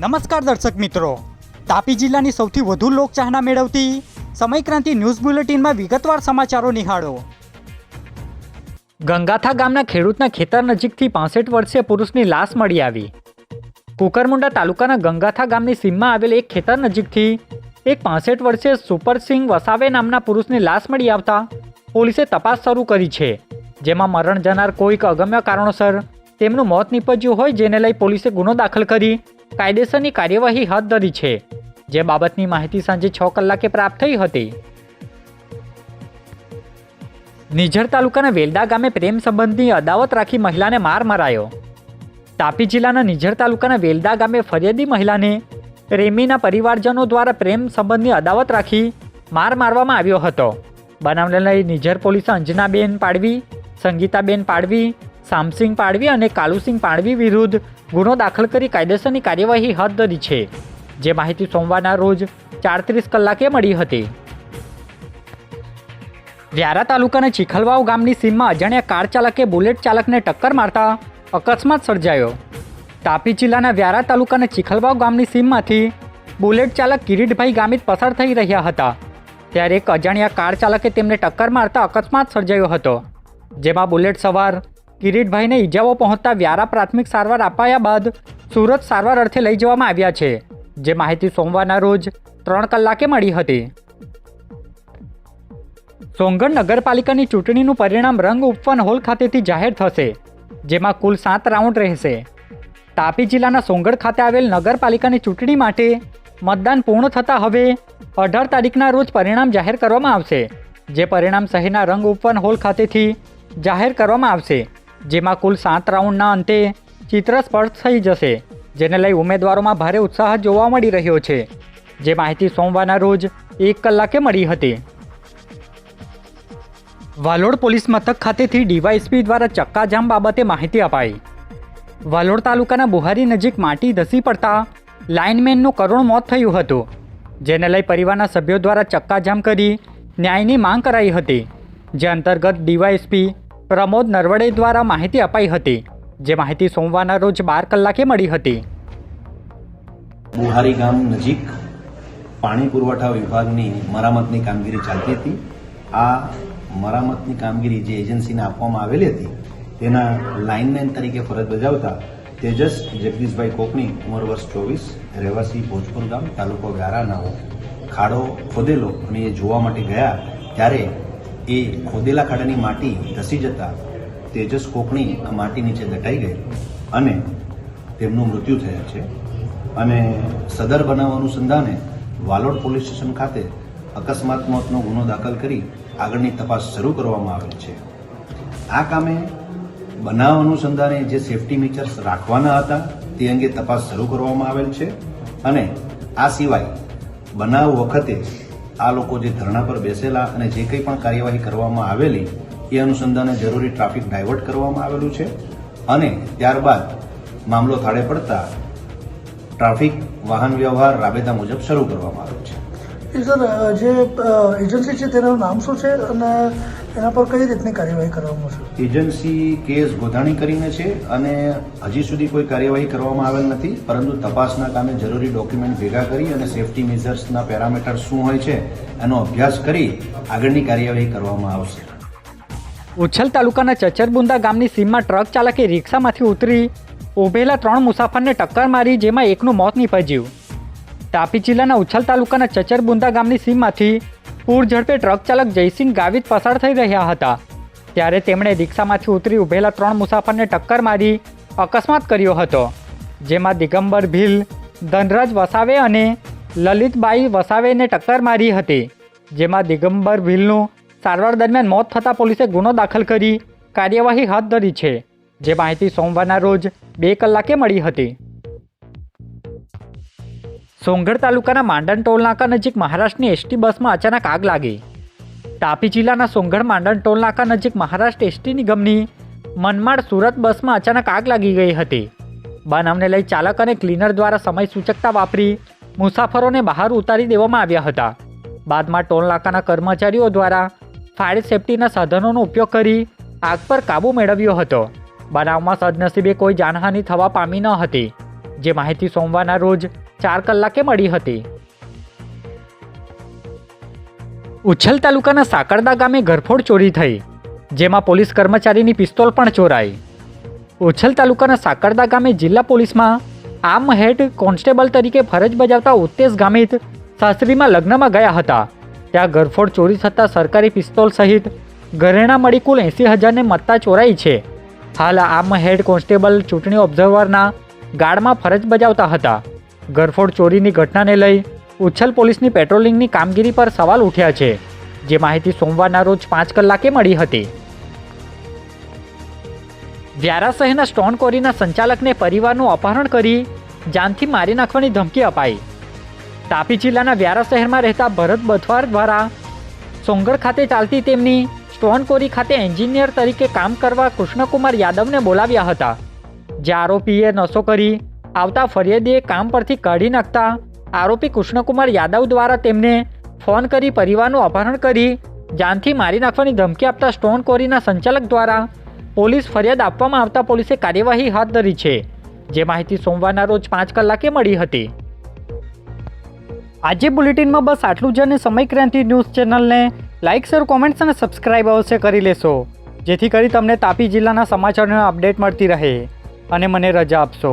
નમસ્કાર દર્શક મિત્રો. તાપી જિલ્લાની સૌથી વધુ લોકચાહના મેળવતી સમયક્રાંતિ ન્યૂઝ બુલેટિનમાં વિગતવાર સમાચારો નિહાળો. ગંગાથા ગામના ખેડૂતના ખેતર નજીકથી પાસઠ વર્ષીય પુરુષની લાશ મળી આવી. કુકરમુંડા તાલુકાના ગંગાથા ગામની સીમમાં આવેલ એક ખેતર નજીકથી એક પાસઠ વર્ષીય સુપરસિંહ વસાવે નામના પુરુષની લાશ મળી આવતા પોલીસે તપાસ શરૂ કરી છે. જેમાં મરણ જનાર કોઈક અગમ્ય કારણોસર તેમનું મોત નીપજ્યું હોય જેને લઈ પોલીસે ગુનો દાખલ કરી કાયદેસરની કાર્યવાહી હાથ ધરી છે. જે બાબતની માહિતી સાંજે છ કલાકે પ્રાપ્ત થઈ હતી. નિઝર તાલુકાના વેલદા ગામે પ્રેમ સંબંધની અદાવત રાખી મહિલાને માર મરાયો. તાપી જિલ્લાના નિઝર તાલુકાના વેલદા ગામે ફરિયાદી મહિલાને પ્રેમીના પરિવારજનો દ્વારા પ્રેમ સંબંધની અદાવત રાખી માર મારવામાં આવ્યો હતો. બનાવને લઈ નિઝર પોલીસે અંજનાબેન પાડવી, સંગીતાબેન પાડવી સામસિંગ પાડવી અને કાલુસિંહ પાડવી વિરુદ્ધ ગુનો દાખલ કરી કાયદેસરની કાર્યવાહી હાથ ધરી છે. જે માહિતી સોમવારના રોજ ચારત્રીસ કલાકે મળી હતી. વ્યારા તાલુકાના ચીખલવાવ ગામની સીમમાં અજાણ્યા કાર ચાલકે બુલેટ ચાલકને ટક્કર મારતા અકસ્માત સર્જાયો. તાપી જિલ્લાના વ્યારા તાલુકાના ચીખલવાવ ગામની સીમમાંથી બુલેટ ચાલક કિરીટભાઈ ગામિત પસાર થઈ રહ્યા હતા. ત્યારે એક અજાણ્યા કાર ચાલકે તેમને ટક્કર મારતા અકસ્માત સર્જાયો હતો. જેમાં બુલેટ સવાર કિરીટભાઈને ઈજાઓ પહોંચતા વ્યારા પ્રાથમિક સારવાર અપાયા બાદ સુરત સારવાર અર્થે લઈ જવામાં આવ્યા છે, જે માહિતી સોમવારના રોજ ત્રણ કલાકે મળી હતી. સોંગઢ નગરપાલિકાની ચૂંટણીનું પરિણામ રંગ ઉપવન હોલ ખાતેથી જાહેર થશે, જેમાં કુલ સાત રાઉન્ડ રહેશે. તાપી જિલ્લાના સોંગઢ ખાતે આવેલ નગરપાલિકાની ચૂંટણી માટે મતદાન પૂર્ણ થતાં હવે અઢાર તારીખના રોજ પરિણામ જાહેર કરવામાં આવશે, જે પરિણામ શહેરના રંગ ઉપવન હોલ ખાતેથી જાહેર કરવામાં આવશે. જેમાં કુલ સાત રાઉન્ડના અંતે ચિત્ર સ્પષ્ટ થઈ જશે, જેને લઈ ઉમેદવારોમાં ભારે ઉત્સાહ જોવા મળી રહ્યો છે. જે માહિતી સોમવારના રોજ એક કલાકે મળી હતી. વાલોડ પોલીસ મથક ખાતેથી ડીવાયએસપી દ્વારા ચક્કાજામ બાબતે માહિતી અપાઈ. વાલોડ તાલુકાના બુહારી નજીક માટી ધસી પડતા લાઇનમેનનું કરુણ મોત થયું હતું, જેને લઈ પરિવારના સભ્યો દ્વારા ચક્કાજામ કરી ન્યાયની માંગ કરાઈ હતી. જે અંતર્ગત ડીવાયએસપી પ્રમોદ નરવડે દ્વારા માહિતી અપાઈ હતી, જે માહિતી સોમવારના રોજ બાર કલાકે મળી હતી. બુહારી ગામ નજીક પાણી પુરવઠા વિભાગની મરામતની કામગીરી ચાલતી હતી. આ મરામતની કામગીરી જે એજન્સીને આપવામાં આવેલી હતી, તેના લાઇનમેન તરીકે ફરજ બજાવતા તેજસ જગદીશભાઈ કોકણી, ઉંમર વર્ષ ચોવીસ, રહેવાસી ભોજપુર ગામ, તાલુકો વ્યારાનાઓ ખાડો, ખોદેલો અને એ જોવા માટે ગયા, ત્યારે એ ખોદેલા ખાડાની માટી ધસી જતા તેજસ કોકણી આ માટી નીચે દટાઈ ગઈ અને તેમનું મૃત્યુ થયેલ છે. અને સદર બનાવ અનુસંધાને વાલોડ પોલીસ સ્ટેશન ખાતે અકસ્માત મોતનો ગુનો દાખલ કરી આગળની તપાસ શરૂ કરવામાં આવેલ છે. આ કામે બનાવ અનુસંધાને જે સેફટી મીચર્સ રાખવાના હતા તે અંગે તપાસ શરૂ કરવામાં આવેલ છે અને આ સિવાય બનાવ વખતે આ લોકો જે ધરણા પર બેસેલા અને જે કંઈ પણ કાર્યવાહી કરવામાં આવેલી, એ અનુસંધાને જરૂરી ટ્રાફિક ડાયવર્ટ કરવામાં આવેલું છે અને ત્યારબાદ મામલો થાળે પડતા ટ્રાફિક વાહન વ્યવહાર રાબેતા મુજબ શરૂ કરવામાં આવ્યો છે. સર જે એજન્સી છે તેનું નામ શું છે અને એના પર કઈ રીતની કાર્યવાહી કરવામાં આવશે? એજન્સી કેસ ગોધાણી કરીને છે અને હજી સુધી કોઈ કાર્યવાહી કરવામાં આવેલ નથી પરંતુ તપાસના કામે જરૂરી ડોક્યુમેન્ટ ભેગા કરી અને સેફટી મેઝર્સના પેરામીટર શું હોય છે એનો અભ્યાસ કરી આગળની કાર્યવાહી કરવામાં આવશે. ઉછલ તાલુકાના ચચરબુંદા ગામની સીમમાં ટ્રક ચાલકે રિક્ષામાંથી ઉતરી ઉભેલા ત્રણ મુસાફરને ટક્કર મારી જેમાં એકનું મોત નીપજ્યું. તાપી જિલ્લાના ઉછલ તાલુકાના ચચરબુંદા ગામની સીમમાંથી પૂર ઝડપે ટ્રક ચાલક જયસિંહ ગાવિત પસાર થઈ રહ્યા હતા. ત્યારે તેમણે રિક્ષામાંથી ઉતરી ઉભેલા ત્રણ મુસાફરને ટક્કર મારી અકસ્માત કર્યો હતો. જેમાં દિગંબર ભીલ, ધનરાજ વસાવે અને લલિતબાઈ વસાવેને ટક્કર મારી હતી. જેમાં દિગંબર ભીલનું સારવાર દરમિયાન મોત થતાં પોલીસે ગુનો દાખલ કરી કાર્યવાહી હાથ ધરી છે. જે માહિતી સોમવારના રોજ બે કલાકે મળી હતી. સોંગઢ તાલુકાના માંડણ ટોલનાકા નજીક મહારાષ્ટ્રની એસટી બસમાં અચાનક આગ લાગી. તાપી જિલ્લાના સોંગઢ માંડણ ટોલનાકા નજીક મહારાષ્ટ્ર એસટી નિગમની મનમાડ સુરત બસમાં અચાનક આગ લાગી ગઈ હતી. બનાવને લઈ ચાલક અને ક્લીનર દ્વારા સમય સૂચકતા વાપરી મુસાફરોને બહાર ઉતારી દેવામાં આવ્યા હતા. બાદમાં ટોલનાકાના કર્મચારીઓ દ્વારા ફાયર સેફટીના સાધનોનો ઉપયોગ કરી આગ પર કાબૂ મેળવ્યો હતો. બનાવમાં સદનસીબે કોઈ જાનહાનિ થવા પામી ન હતી. જે માહિતી સોમવારના રોજ ચાર કલાકે મળી હતી. ઉચ્છલ તાલુકાના સાકરદા ગામે ઘરફોડ ચોરી થઈ, જેમાં પોલીસ કર્મચારીની પિસ્તોલ પણ ચોરાઈ. ઉચ્છલ તાલુકાના સાકરદા ગામે જિલ્લા પોલીસમાં આમ હેડ કોન્સ્ટેબલ તરીકે ફરજ બજાવતા ઉત્તેશ ગામિત શાસ્ત્રીમાં લગ્નમાં ગયા હતા. ત્યાં ઘરફોડ ચોરી થતાં સરકારી પિસ્તોલ સહિત ઘરેણા મળી કુલ એંસી હજારને મત્તા ચોરાઈ છે. હાલ આમ હેડ કોન્સ્ટેબલ ચૂંટણી ઓબ્ઝર્વરના ગાર્ડમાં ફરજ બજાવતા હતા. ઘરફોડ ચોરીની ઘટનાને લઈ ઉચ્છલ પોલીસની પેટ્રોલિંગની કામગીરી પર સવાલ ઉઠ્યા છે, જે માહિતી સોમવારના રોજ પાંચ કલાકે મળી હતી. વ્યારા શહેરના સ્ટોન કોરીના સંચાલકને પરિવારનું અપહરણ કરી જાનથી મારી નાખવાની ધમકી અપાઈ. તાપી જિલ્લાના વ્યારા શહેરમાં રહેતા ભરત બથવાર દ્વારા સોંગર ખાતે ચાલતી તેમની સ્ટોન કોરી ખાતે એન્જિનિયર તરીકે કામ કરવા કૃષ્ણકુમાર યાદવને બોલાવ્યા હતા, જે આરોપીએ નશો કરી આવતા ફરિયાદીએ કામ પરથી કાઢી નાખતા આરોપી કૃષ્ણકુમાર યાદવ દ્વારા તેમને ફોન કરી પરિવારનું અપહરણ કરી જાનથી મારી નાખવાની ધમકી આપતા સ્ટોન કોરીના સંચાલક દ્વારા પોલીસ ફરિયાદ આપવામાં આવતા પોલીસે કાર્યવાહી હાથ ધરી છે. જે માહિતી સોમવારના રોજ પાંચ કલાકે મળી હતી. આજે બુલેટિનમાં બસ આટલું જ અને સમય ક્રાંતિ ન્યૂઝ ચેનલને લાઇક શેર, કોમેન્ટ્સ અને સબસ્ક્રાઇબ અવશ્ય કરી લેશો. જેથી કરી તમને તાપી જિલ્લાના સમાચારનો અપડેટ મળતી રહે અને મને રજા આપશો.